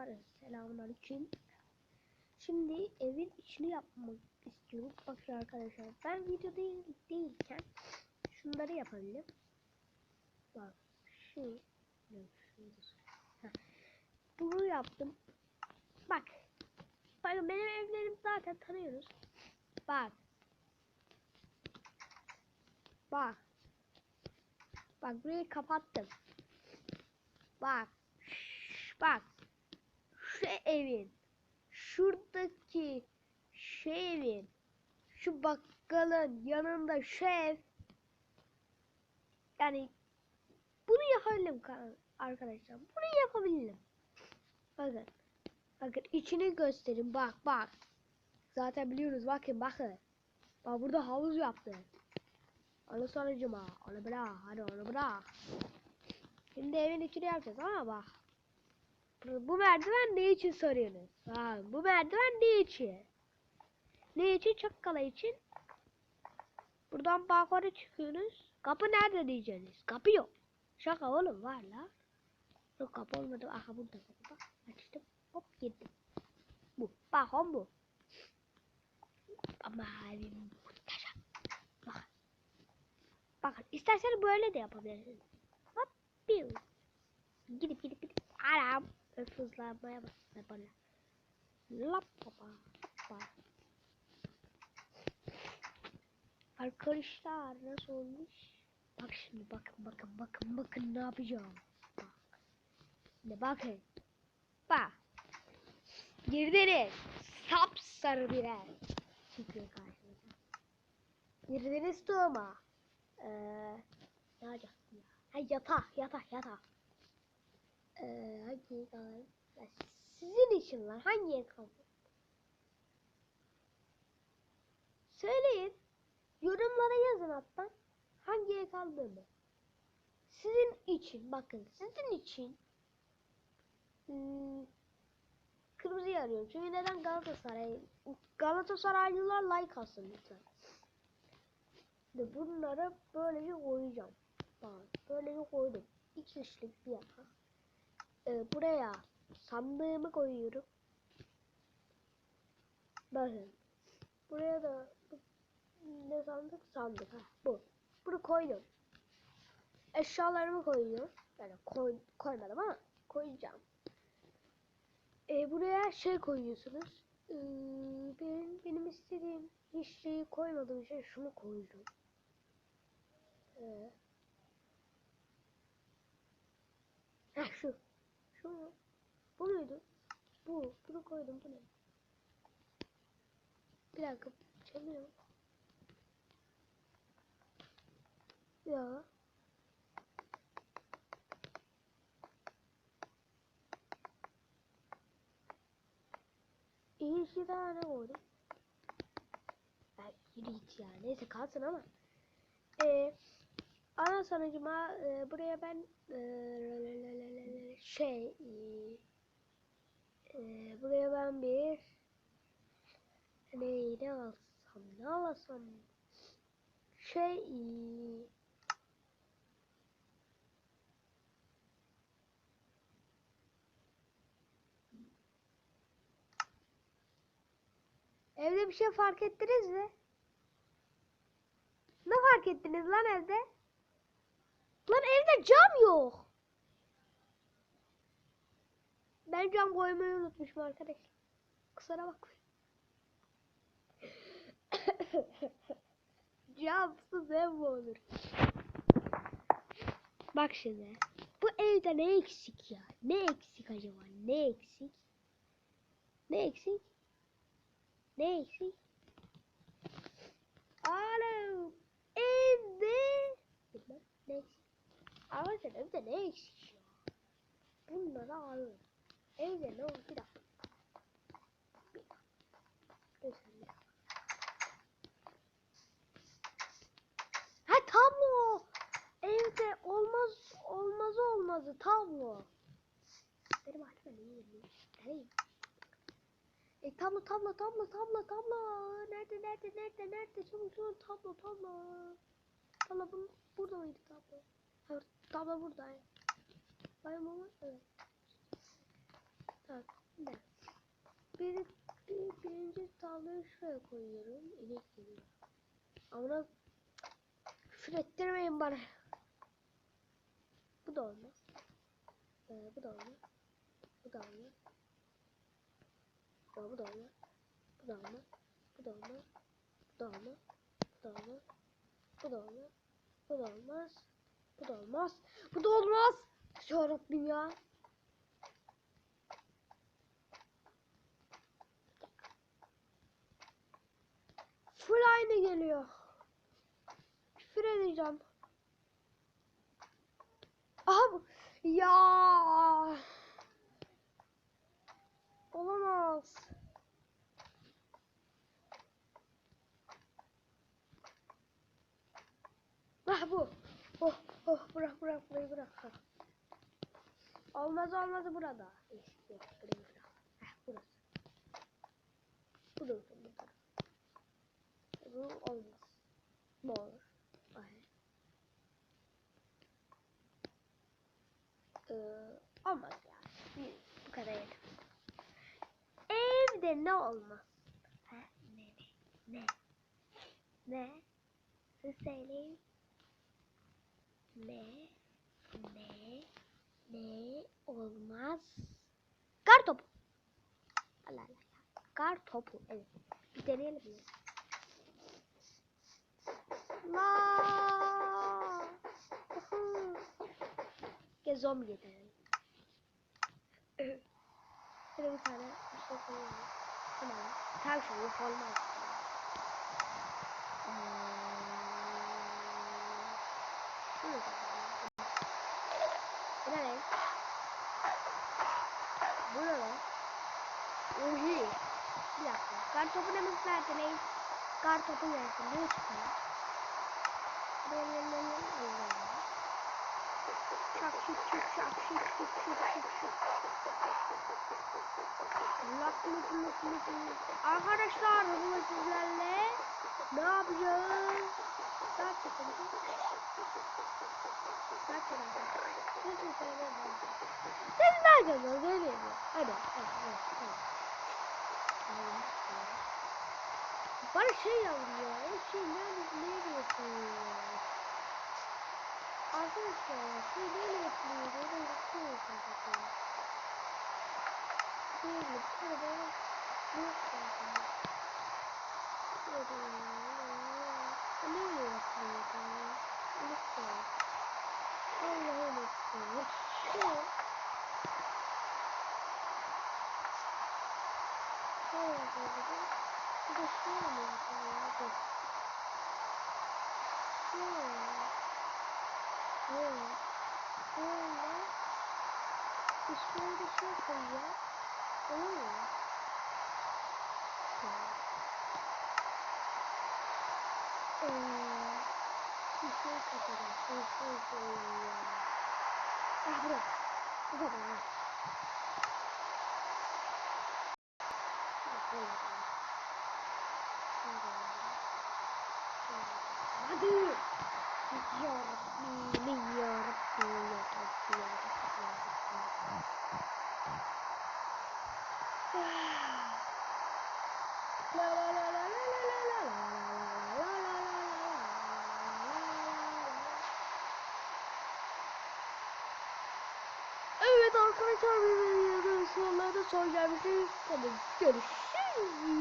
arkadaşlar. Selamünaleyküm. Şimdi evin içini yapmak istiyorum. Bakın arkadaşlar ben video değil, değilken şunları yapabilirim. Bak şu. Bunu yaptım. Bak. Bakın benim evlerim zaten tanıyoruz. Bak. Bak. Bak burayı kapattım. Bak. Bak. Evin. Şuradaki şu evin. Şu bakkalın yanında şu ev. Yani bunu yapabilirim ka- arkadaşlar. Bunu yapabilirim. Bakın. Bakın içini gösterin. Bak bak. Zaten biliyoruz. Bakın bakın. Bak burada havuz yaptı. Onu sonucuma. Onu bırak. Hadi onu bırak. Şimdi evin içini yapacağız ama bak. Bu merdiven ne için soruyorsunuz? Ha, bu merdiven ne için? Ne için? Çakkala için. Buradan balkona çıkıyorsunuz. Kapı nerede diyeceksiniz? Kapı yok. Şaka oğlum var la. Yok kapı olmadı. Aha burada kapı. Açtım. Hop girdim. Bu. Bakın bu. Ama evim muhteşem. Bakın. Bakın isterseniz böyle de yapabilirsiniz. Hop. Biu. Gidip gidip gidip. Aram. Hızlanmaya bak. Böyle. Lap baba. Bak. Arkadaşlar nasıl olmuş? Bak şimdi bakın bakın bakın bakın ne yapacağım. Bak. Şimdi bakın. Bak. Girdiniz. Sapsarı bir ev. Çıkıyor karşınıza. Girdiniz doğuma. Ee, ne yapacaktım ya? Ha yatak yatak yatak. Ee, Ya Sizin için lan hangi kaldı? Söyleyin. Yorumlara yazın hatta. Hangi ev kaldığını. Sizin için bakın sizin için hmm, kırmızıyı arıyorum. Çünkü neden Galatasaray? Galatasaraylılar like alsın lütfen. Ve bunları böylece koyacağım. Bak böylece koydum. İki kişilik bir yatak. Ee, buraya sandığımı koyuyorum. Bakın. Buraya da ne sandık? Sandık. Ha, bu. Bunu koydum. Eşyalarımı koyuyorum. Yani koy, koymadım ama koyacağım. Ee, buraya şey koyuyorsunuz. Ee, benim, benim istediğim hiç şeyi koymadığım şey şunu koyacağım. Ee, heh, şu. Şu mu? Bu muydu? Bu. Bunu koydum. Bu ne? Bir dakika. Çalıyor. Ya. İyi iki tane koydum. Ay yürü git ya. Neyse kalsın ama. Ee, ana sonucuma e, buraya ben e, şey e, e, buraya ben bir ne ne alsam ne alsam şey e, Evde bir şey fark ettiniz mi? Ne fark ettiniz lan evde? Lan evde cam yok. Ben cam koymayı unutmuşum arkadaşlar. Kusura bakmayın. Camsız ev mi olur? Bak şimdi. Bu evde ne eksik ya? Ne eksik acaba? Ne eksik? Ne eksik? Ne eksik? Alo. Evde. Bilmem. Ne eksik? Arkadaşlar evde ne eksik ya? Bunları arıyorum. Evde ne? Bir dakika. Ha tablo. Evde olmaz olmazı olmazı tablo. Benim aklıma ne geliyor? E tablo tablo tablo tablo tablo. Nerede nerede nerede nerede? Çabuk çabuk tablo tablo. Tablo bu, burada mıydı tablo? Ha, tablo burada. Bayım ama evet. Ne? Bir, bir, birinci tarlayı şuraya koyuyorum. İnek geliyor. Ama küfür ettirmeyin bana. Bu da olmaz. Ee, bu da olmaz. Bu da olmaz. Aa, bu da olmaz. Bu da olmaz. Bu da olmaz. Bu da olmaz. Bu da olmaz. Bu da olmaz. Bu da olmaz. Bu da olmaz. Bu da olmaz. Ya Rabbim ya. Full aynı geliyor. Küfür edeceğim. Aha bu. Ya. Olamaz. Ah bu. Oh oh bırak bırak burayı bırak. Olmaz olmaz burada. İşte burayı bırak. Heh burası. Bu da bu olmaz. Bu olur. Ay. Ee, olmaz yani. Bu kadar yeter. Evde ne olmaz? Ha? Ne ne? Ne? Ne? Siz söyleyin. Ne? Ne? Ne olmaz? Kar topu. Allah Allah. Kar topu. Evet. Bir deneyelim? La. Gel zombi getirelim. Şöyle bir tane bir şey. Tamam. Ters olur olmaz. Bu? Bu ne? Ohi. Bir dakika. Kartopu ne mutlu erteleyin. Kartopu yersin. Ne çıkıyor? Şak şık şık şak şık şık şık şık şık. Lak luk luk luk luk. Arkadaşlar bugün sizlerle ne yapacağız? Kaç yapalım? Kaç yapalım? Nasıl yapalım? Siz ne yapacaksınız? Öyle mi? Hadi hadi hadi. Bana şey yazıyor. O şey nerede? Nerede yapıyor? Arkadaşlar şuradan ekleyince ben gitmiyorsun zaten. Değil mi? Şurada ne yapıyorsun? Şurada ne yapıyorsun? Lütfen. Allah'ım lütfen. Lütfen. Hayır, bir de şöyle yapalım. Şöyle. Böyle. Böyle. Bir şöyle şey koyacağız. Olur mu? Ee, bir şey katacağız. Bir şey koyacağız. Ah bırak. Bu kadar. Hadi. Ya Rabbi, ya Rabbi, ya Rabbi, ya Rabbi, ya Rabbi. La la la la la la la la la la la la Evet arkadaşlar bir videonun sonlarına son gelmişiz. Hadi görüşürüz.